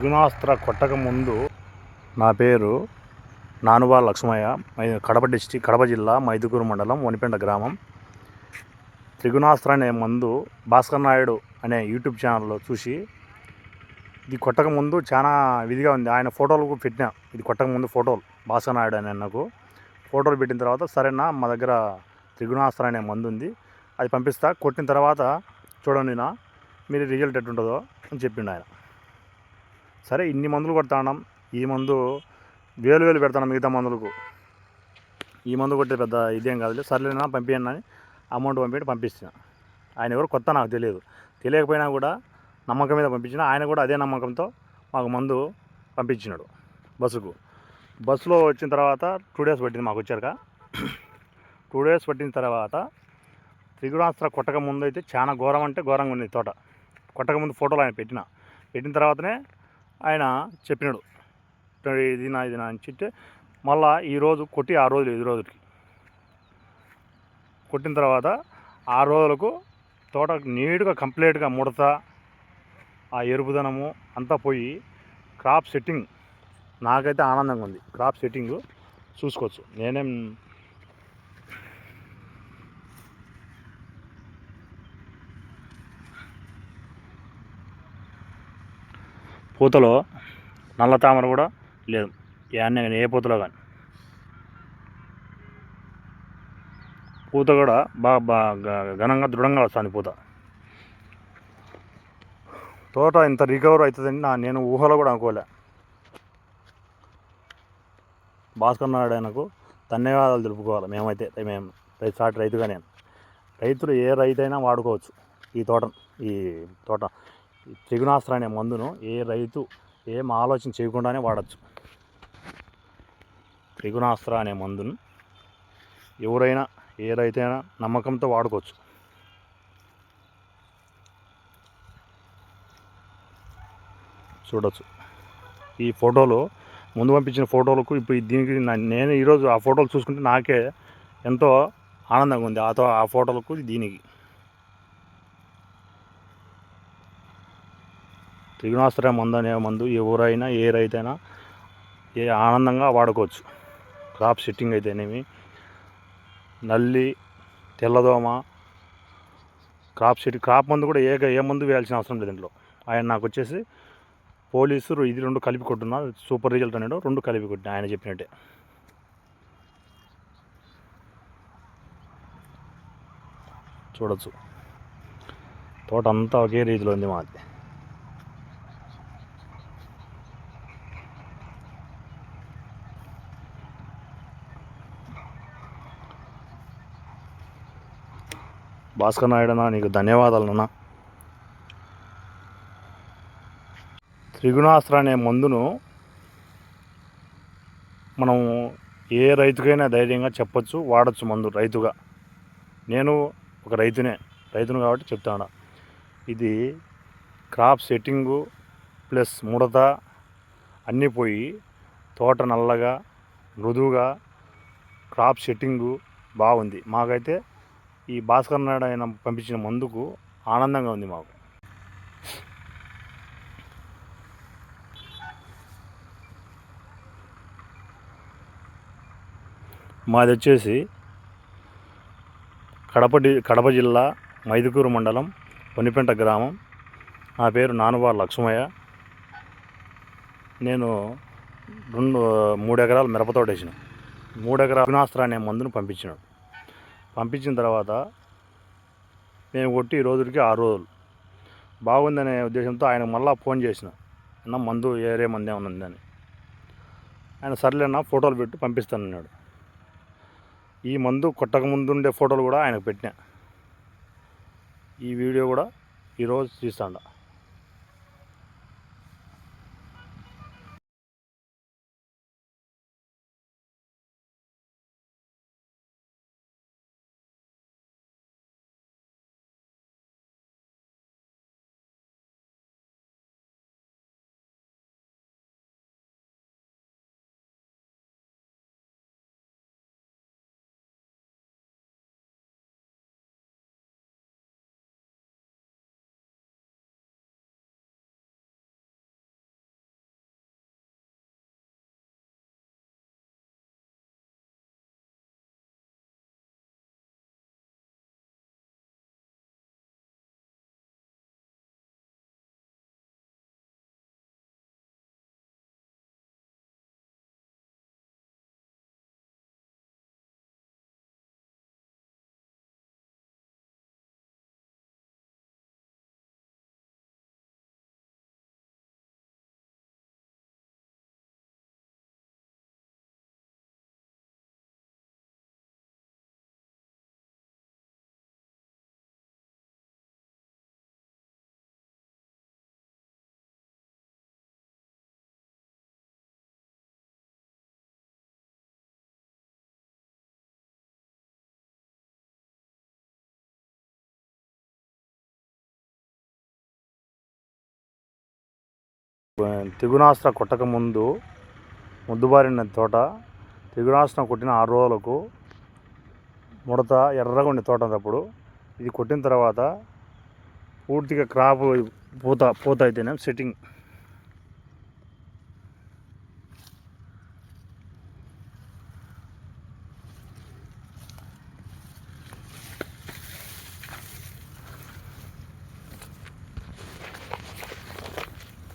అగ్నాస్త్ర కొట్టక ముందు నా పేరు నానుబా లక్ష్మయ్య. కడప డిస్టిక్ కడప జిల్లా మైదుకూరు మండలం వనిపెండ గ్రామం. త్రిగుణాస్త్ర అనే మందు భాస్కర్ నాయుడు అనే యూట్యూబ్ ఛానల్లో చూసి ఇది కొట్టక ముందు చాలా విధిగా ఉంది. ఆయన ఫోటోలు కూడా ఇది కొట్టక ముందు ఫోటోలు. భాస్కర్ నాయుడు అనే నాకు ఫోటోలు పెట్టిన తర్వాత సరేనా మా దగ్గర త్రిగుణాస్త్ర అనే మందు ఉంది అది పంపిస్తా. కొట్టిన తర్వాత చూడండి నా మీరు రిజల్ట్ ఎట్టుంటుందో అని చెప్పిండు ఆయన. సరే ఇన్ని మందులు కొడతాం ఈ మందు వేలు వేలు పెడతాను మిగతా మందులకు. ఈ మందు కొట్టే పెద్ద ఇదేం కాదులే. సర్లేనా పంపించండి అని అమౌంట్ పంపించి పంపిస్తున్న. ఆయన ఎవరు కొత్త నాకు తెలియదు. తెలియకపోయినా కూడా నమ్మకం మీద పంపించిన ఆయన కూడా అదే నమ్మకంతో మాకు మందు పంపించినాడు బస్సుకు. బస్సులో వచ్చిన తర్వాత టూ డేస్ పట్టింది మాకు వచ్చాక. టూ డేస్ పట్టిన తర్వాత త్రిగుణాస్త్ర కొట్టక ముందు అయితే చాలా ఘోరం అంటే ఘోరంగా ఉంది తోట. కొట్టక ముందు ఫోటోలు ఆయన పెట్టిన. పెట్టిన తర్వాతనే ఆయన చెప్పినాడు. "ఇట్లా ఇది నా ఇది నా అని చెప్తే మళ్ళా ఈరోజు కొట్టి ఆ రోజులు ఐదు రోజులకి కొట్టిన తర్వాత ఆ రోజులకు తోట నీట్గా కంప్లీట్గా ముడత ఆ ఎరుపుదనము అంతా పోయి క్రాప్ సెట్టింగ్ నాకైతే ఆనందంగా ఉంది. క్రాప్ సెట్టింగ్ చూసుకోవచ్చు. నేనేం పూతలో నల్ల తామర కూడా లేదు. యాన్నే కానీ ఏ పూతలో కానీ. పూత కూడా బాగా బాగా ఘనంగా దృఢంగా వస్తుంది పూత. తోట ఇంత రికవర్ అవుతుందని నా నేను ఊహలో కూడా అనుకోలే. భాస్కర్ నాయుడు ఆయనకు ధన్యవాదాలు తెలుపుకోవాలి మేమైతే మేము రైతు సాటి రైతుగా నేను. రైతులు ఏ రైతు అయినా వాడుకోవచ్చు ఈ తోట ఈ తోట. త్రిగుణాస్త్ర అనే మందును ఏ రైతు ఏం ఆలోచన చేయకుండానే వాడచ్చు. త్రిగుణాస్త్ర అనే మందును ఎవరైనా ఏ రైతైనా నమ్మకంతో వాడుకోవచ్చు. చూడొచ్చు. ఈ ఫోటోలు ముందు పంపించిన ఫోటోలకు ఇప్పుడు దీనికి నేను ఈరోజు ఆ ఫోటోలు చూసుకుంటే నాకే ఎంతో ఆనందంగా ఉంది. ఆ ఫోటోలకు దీనికి. త్రిగుణాస్త్ర మందు అనే మందు ఎవరైనా ఏ రైతైనా ఏ ఆనందంగా వాడుకోవచ్చు. క్రాప్ సెట్టింగ్ అయితేనేమి. నల్లి తెల్లదోమ క్రాప్ సెట్ క్రాప్ మందు కూడా ఏ ఏ మందు వేయాల్సిన అవసరం లేదు దీంట్లో ఆయన నాకు వచ్చేసి పోలీసు ఇది రెండు కలిపి కొట్టున్నా సూపర్ రిజల్ట్ అన్నాడు రెండు కలిపి కొట్టిన ఆయన చెప్పినట్టే. చూడొచ్చు. తోట అంతా ఒకే రీతిలో ఉంది మాది. భాస్కర్ నాయుడు అన్న నీకు ధన్యవాదాలన్నా త్రిగుణాస్త్ర అనే మందును మనం ఏ రైతుకైనా ధైర్యంగా చెప్పచ్చు వాడచ్చు మందు రైతుగా. నేను ఒక రైతునే రైతును కాబట్టి చెప్తాను ఇది క్రాప్ సెట్టింగు ప్లస్ ముడత అన్నీ పోయి తోట నల్లగా మృదువుగా క్రాప్ సెట్టింగు బాగుంది. మాకైతే ఈ భాస్కర్ నాయుడు ఆయన పంపించిన మందుకు ఆనందంగా ఉంది మాకు. మాది వచ్చేసి కడప కడప జిల్లా మైదుకూరు మండలం పొనిపెంట గ్రామం. నా పేరు నానుబార్ లక్ష్మయ్య. నేను రెండు మూడు ఎకరాలు మిరపతోట వేసిన మూడు ఎకరాల అనే మందును పంపించినాడు. పంపించిన తర్వాత నేను కొట్టి ఈ రోజుకి ఆరు రోజులు. బాగుందనే ఉద్దేశంతో ఆయన మళ్ళా ఫోన్ చేసిన. అన్న మందు ఏరే మందే ఏమైనా ఉందని ఆయన సర్లేనా ఫోటోలు పెట్టి పంపిస్తానన్నాడు ఈ మందు కొట్టక ముందు ఉండే ఫోటోలు కూడా ఆయనకు పెట్టినా. ఈ వీడియో కూడా ఈరోజు తీస్తాండ. తెగునాస్త్ర కొట్టక ముందు ముద్దుబారిన తోట తెగునాస్త్రం కొట్టిన ఆరు రోజులకు ముడత ఎర్రగా ఉండే తోట అప్పుడు. ఇది కొట్టిన తర్వాత పూర్తిగా క్రాప్ పూత పూత అయితేనే సెట్టింగ్.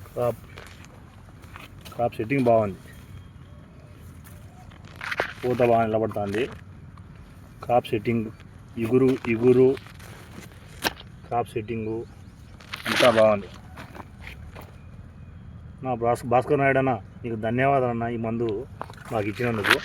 క్రాప్. క్రాప్ సెట్టింగ్ బాగుంది. పూత బాగా నిలబడుతుంది. క్రాప్ సెట్టింగ్ ఇగురు ఇగురు క్రాప్ సెట్టింగు అంతా బాగుంది. నా భాస్ భాస్కర్ నాయుడు అన్న నీకు ధన్యవాదాలు అన్న ఈ మందు మాకు ఇచ్చినందుకు.